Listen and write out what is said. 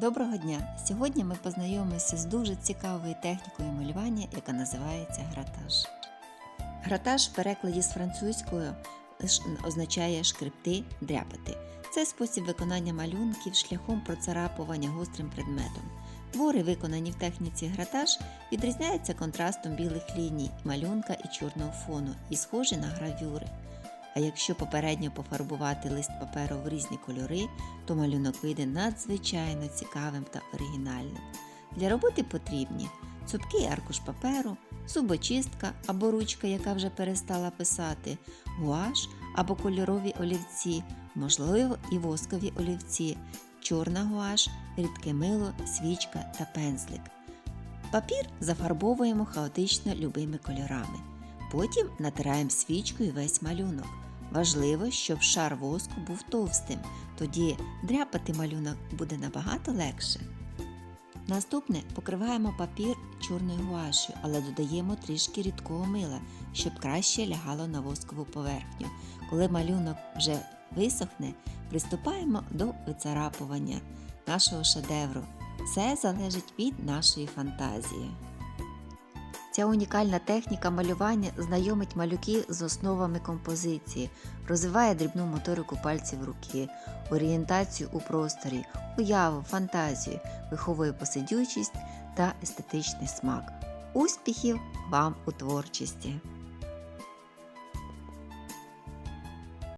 Доброго дня! Сьогодні ми познайомимося з дуже цікавою технікою малювання, яка називається гратаж. Гратаж в перекладі з французькою означає шкребти, дряпати. Це спосіб виконання малюнків шляхом процарапування гострим предметом. Твори, виконані в техніці гратаж, відрізняються контрастом білих ліній, малюнка і чорного фону і схожі на гравюри. А якщо попередньо пофарбувати лист паперу в різні кольори, то малюнок вийде надзвичайно цікавим та оригінальним. Для роботи потрібні цупкий аркуш паперу, зубочистка або ручка, яка вже перестала писати, гуаш або кольорові олівці, можливо, і воскові олівці, чорна гуаш, рідке мило, свічка та пензлик. Папір зафарбовуємо хаотично любими кольорами. Потім натираємо свічкою весь малюнок. Важливо, щоб шар воску був товстим, тоді дряпати малюнок буде набагато легше. Наступне покриваємо папір чорною гуашю, але додаємо трішки рідкого мила, щоб краще лягало на воскову поверхню. Коли малюнок вже висохне, приступаємо до вицарапування нашого шедевру. Все залежить від нашої фантазії. Ця унікальна техніка малювання знайомить малюків з основами композиції, розвиває дрібну моторику пальців руки, орієнтацію у просторі, уяву, фантазію, виховує посидючість та естетичний смак. Успіхів вам у творчості!